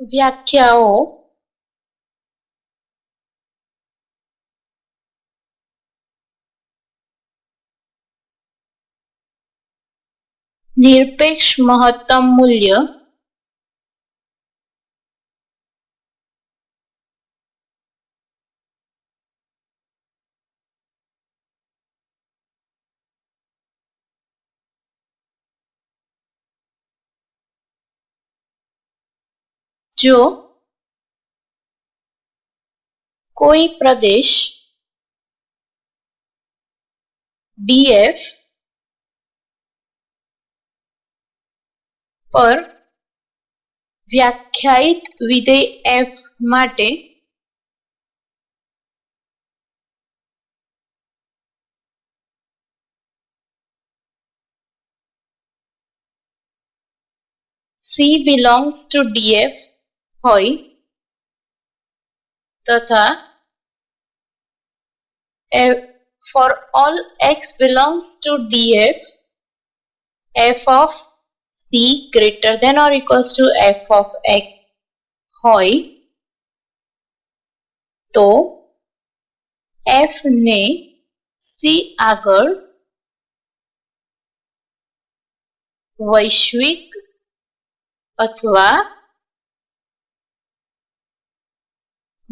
વ્યાખ્યાઓ. નિરપેક્ષ મહત્તમ મૂલ્ય. જો કોઈ પ્રદેશ ડીએફ પર વ્યાખ્યાયિત વિધેય એફ માટે C belongs to DF હોય તથા for all x belongs to DF f of C greater than or equals to f of x હોય તો f ને C આગળ વૈશ્વિક અથવા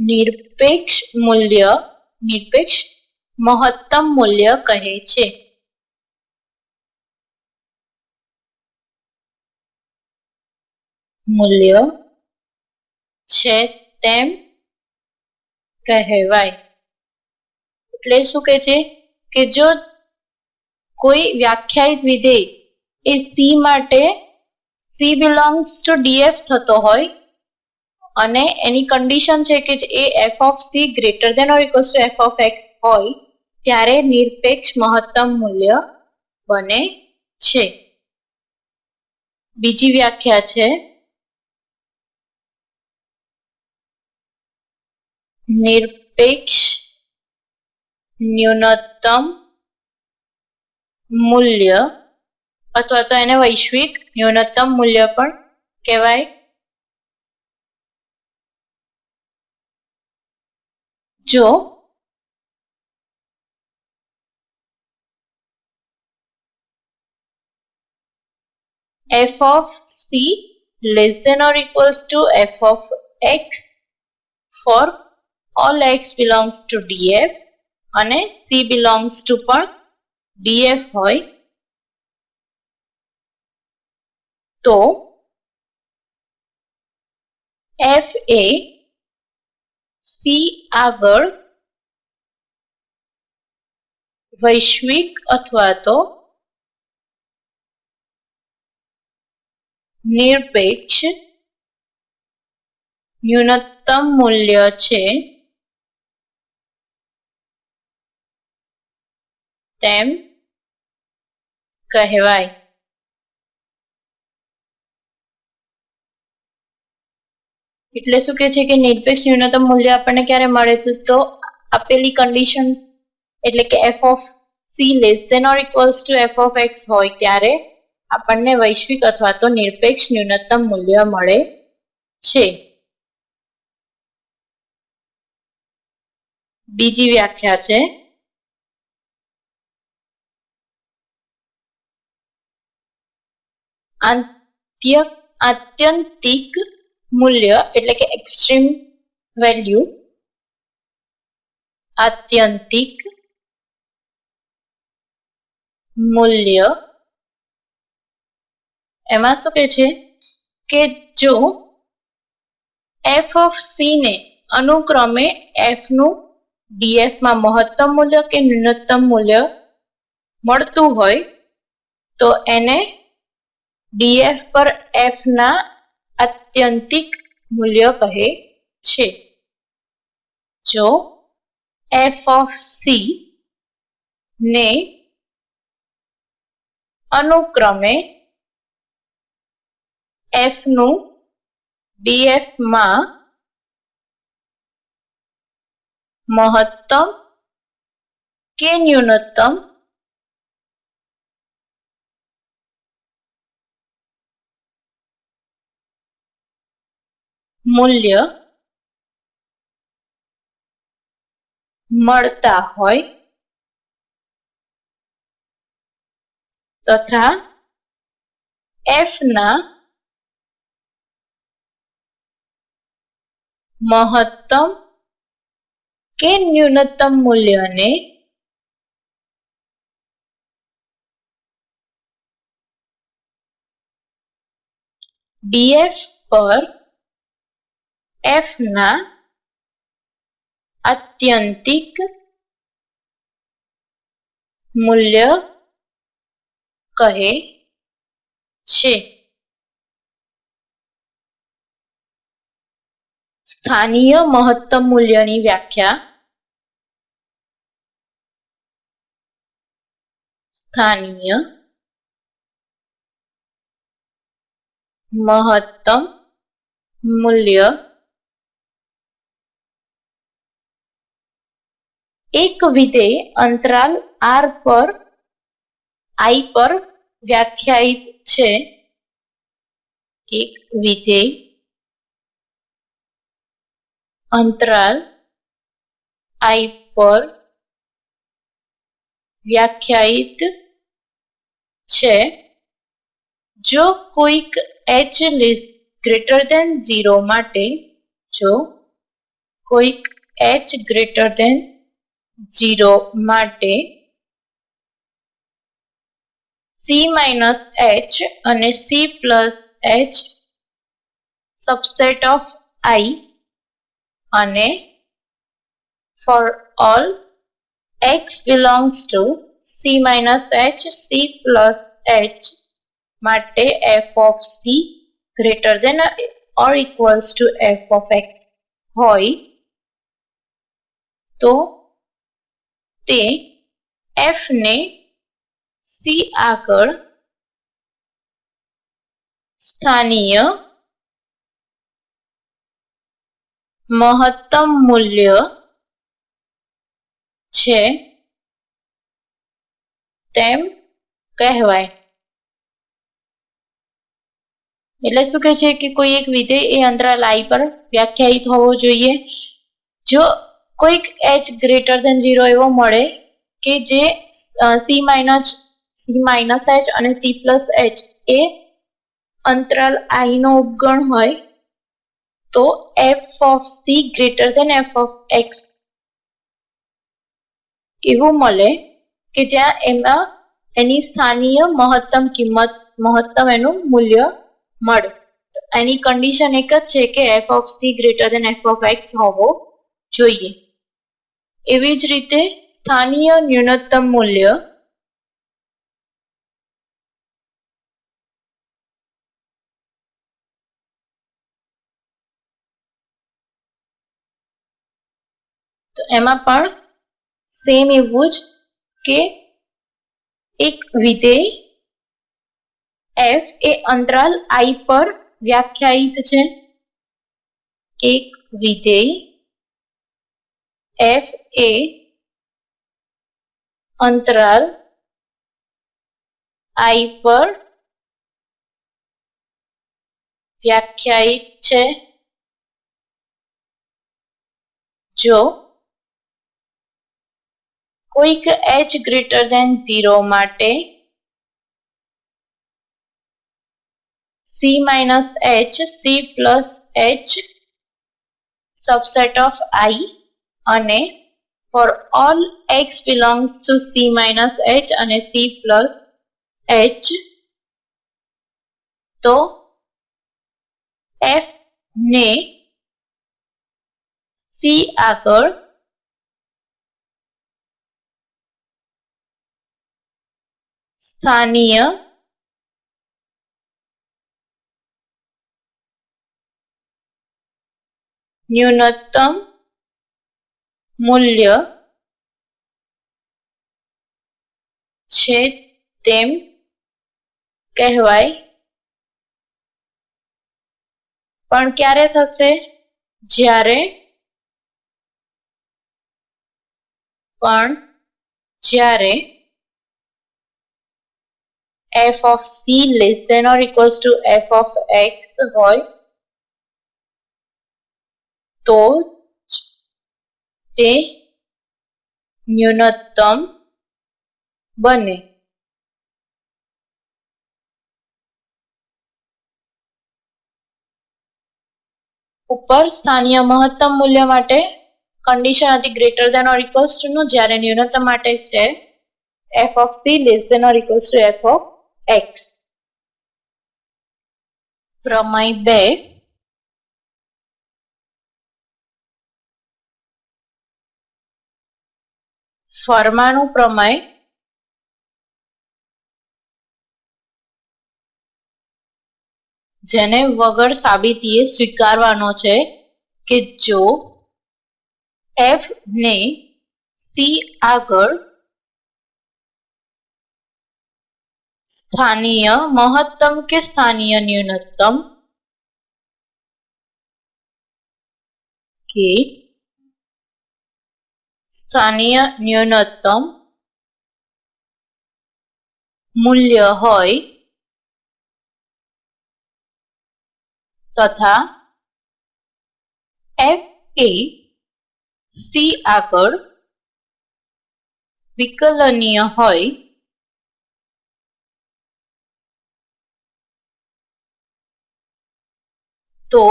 નિરપેક્ષ મૂલ્ય, નિરપેક્ષ મહત્તમ મૂલ્ય કહે છે. મૂલ્ય છે તેમ કહેવાય. એટલે શું કહે છે? કે જો કોઈ વ્યાખ્યાયિત વિધેય એ સી માટે સી બિલોંગ્સ ટુ ડીએફ થતો હોય અને એની કન્ડિશન છે કે એ F of C greater than or equals to F of X હોય, ત્યારે નિરપેક્ષ મહત્તમ મૂલ્ય બને છે. બીજી વ્યાખ્યા છે. નિરપેક્ષ ન્યૂનતમ મૂલ્ય અથવા તો એને વૈશ્વિક ન્યૂનતમ મૂલ્ય પણ કહેવાય. જો f of c less than or equals to f of x for all x belongs to df અને c belongs to પણ df હોય તો એફ એ સી આગળ વૈશ્વિક અથવા તો નિરપેક્ષ ન્યૂનતમ મૂલ્ય છે. તેમ કહેવાય. એટલે શું કે છે કે નિરપેક્ષ ન્યૂનતમ મૂલ્ય આપણને ક્યારે મળે તો આપેલી કન્ડિશન એટલે કે F of C less than or equals to F of X હોય ત્યારે આપણને વૈશ્વિક અથવા તો નિરપેક્ષ ન્યૂનતમ મૂલ્ય મળે છે. બીજી વ્યાખ્યા છે. આત્યંતિક મૂલ્ય એટલે કે એક્સ્ટ્રીમ વેલ્યુ આત્યંતિક મૂલ્ય. એમાં શું કે છે? કે જો એફ ઓફ સી ને અનુક્રમે એફનું ડીએફમાં મહત્તમ મૂલ્ય કે ન્યૂનતમ મૂલ્ય મળતું હોય, તો એને ડીએફ પર એફ ના આત્યંતિક મૂલ્ય કહે છે જો એફ ઓફ સી ને અનુક્રમે એફ નું ડીએફ માં મહત્તમ કે ન્યૂનતમ મૂલ્ય મળતા હોય તથા એફ ના મહત્તમ કે ન્યૂનતમ મૂલ્યને ડીએફ પર એફ ના આત્યંતિક મૂલ્ય કહે છે સ્થાનીય મહત્તમ મૂલ્યની વ્યાખ્યા સ્થાનીય મહત્તમ મૂલ્ય એક વિધેય અંતરાલ આર પર, આઈ પર વ્યાખ્યાયિત છે. એક વિધેય અંતરાલ આઈ પર વ્યાખ્યાયિત છે. જો કોઈક એચ ગ્રેટર દેન ઝીરો માટે, જો કોઈક એચ ગ્રેટર દેન ઝીરો માટે સી માઇનસ એચ અને C plus H subset of I અને for all X belongs to C minus H C plus H માટે F of C greater than or equals to F of X હોય તો તે F ને C આગળ સ્થાનીય મહત્તમ મૂલ્ય છે તેમ કહેવાય એટલે શું કહે છે કે કોઈ એક વિધેય એ અંતરાલ આઈ પર વ્યાખ્યાયિત હોવો જોઈએ જો કોઈક એચ ગ્રેટર ધેન ઝીરો એવો મળે કે જે C minus C minus H અને સી પ્લસ એચ એ અંતરાલ આઈ નો ઉપગણ હોય તો F of C greater than F of X એવું મળે કે જ્યાં એમાં એની સ્થાનીય મહત્તમ કિંમત, મહત્તમ એનું મૂલ્ય મળે. એની કન્ડિશન એક જ છે કે F of C greater than F of X હોવો જોઈએ. એવી જ રીતે સ્થાનીય ન્યૂનતમ મૂલ્ય તો એમાં પણ સેમ એવું જ કે એક વિધેય એફ એ અંતરાલ આઈ પર વ્યાખ્યાયિત છે. એક વિધેય એફ એ અંતરાલ આઈ પર વ્યાખ્યાયિત છે જો કોઈક એચ ગ્રેટર દેન ઝીરો માટે C minus H C plus H subset of i અને for all x belongs to c minus h અને c plus h તો f ને c આગળ સ્થાનીય ન્યૂનતમ મૂલ્ય છે તેમ કહેવાય. પણ ક્યારે થશે? જ્યારે પણ જ્યારે f of c less than or equals to f of x હોય, તો તે ન્યૂનતમ બને. ઉપર સ્થાનીય મહત્તમ મૂલ્ય માટે કન્ડિશન હતી greater than or equals to નું જ્યારે ન્યૂનતમ માટે છે F of C less than or equals to F of X પ્રમેય બે ફરમાનું પ્રમેય જેને વગર સાબિતીએ સ્વીકારવાનો છે કે જો એફ ને સી આગળ સ્થાનીય મહત્તમ કે સ્થાનીય ન્યૂનતમ કે স্থানীয় ন্যূনতম মূল্য হয় তথা এফ কে সি আগর বিকলনীয় হয়। তো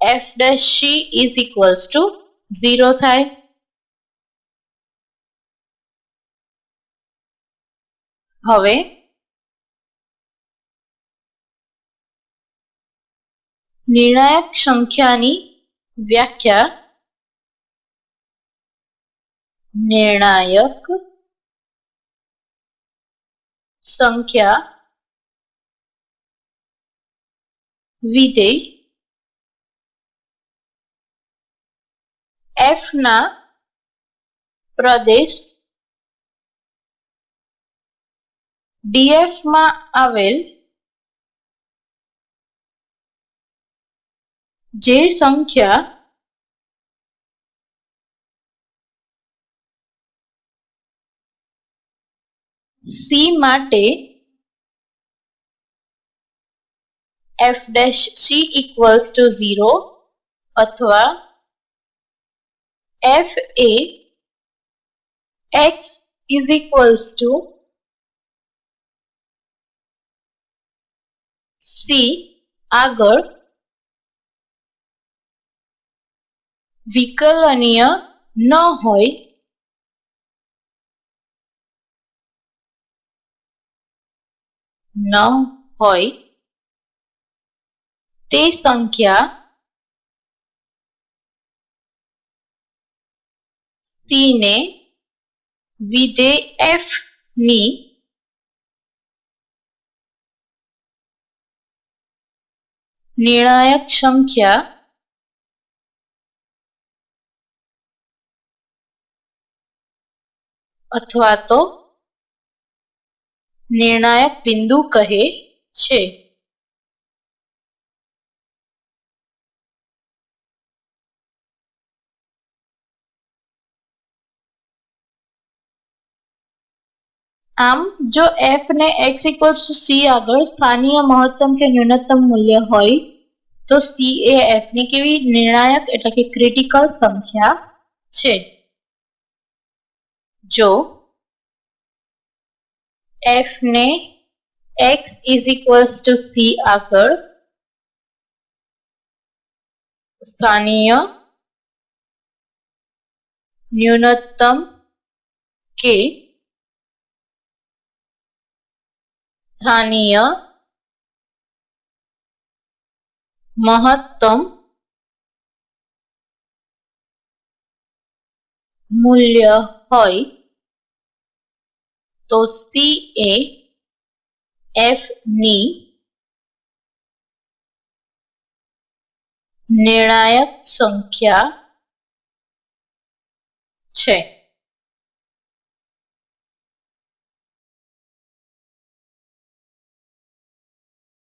F dash C is equals to zero થાય હવે નિર્ણાયક સંખ્યાની વ્યાખ્યા નિર્ણાયક સંખ્યા વિધેય એફ ના પ્રદેશ ડીએફ માં આવેલ જે સંખ્યા સી માટે F dash C equals to zero અથવા F A X is equals to C આગળ વિકલનીય ન હોય ન હોય તે સંખ્યા સી ને વિધેય એફની નિર્ણાયક સંખ્યા અથવા તો નિર્ણાયક બિંદુ કહે છે. આમ જો એફ ને એક્સ ઇક્વલ્સ ટુ સી આગળ સ્થાનીય મહત્તમ કે ન્યૂનતમ મૂલ્ય હોય તો સી એ એફ ની કેવી નિર્ણાયક એટલે કે ક્રિટિકલ સંખ્યા છે જો એફ ને X is equals to C આગળ સ્થાનીય ન્યૂનતમ કે સ્થાનીય મહત્તમ મૂલ્ય હોય તો સી એ એફ ની નિર્ણાયક સંખ્યા છે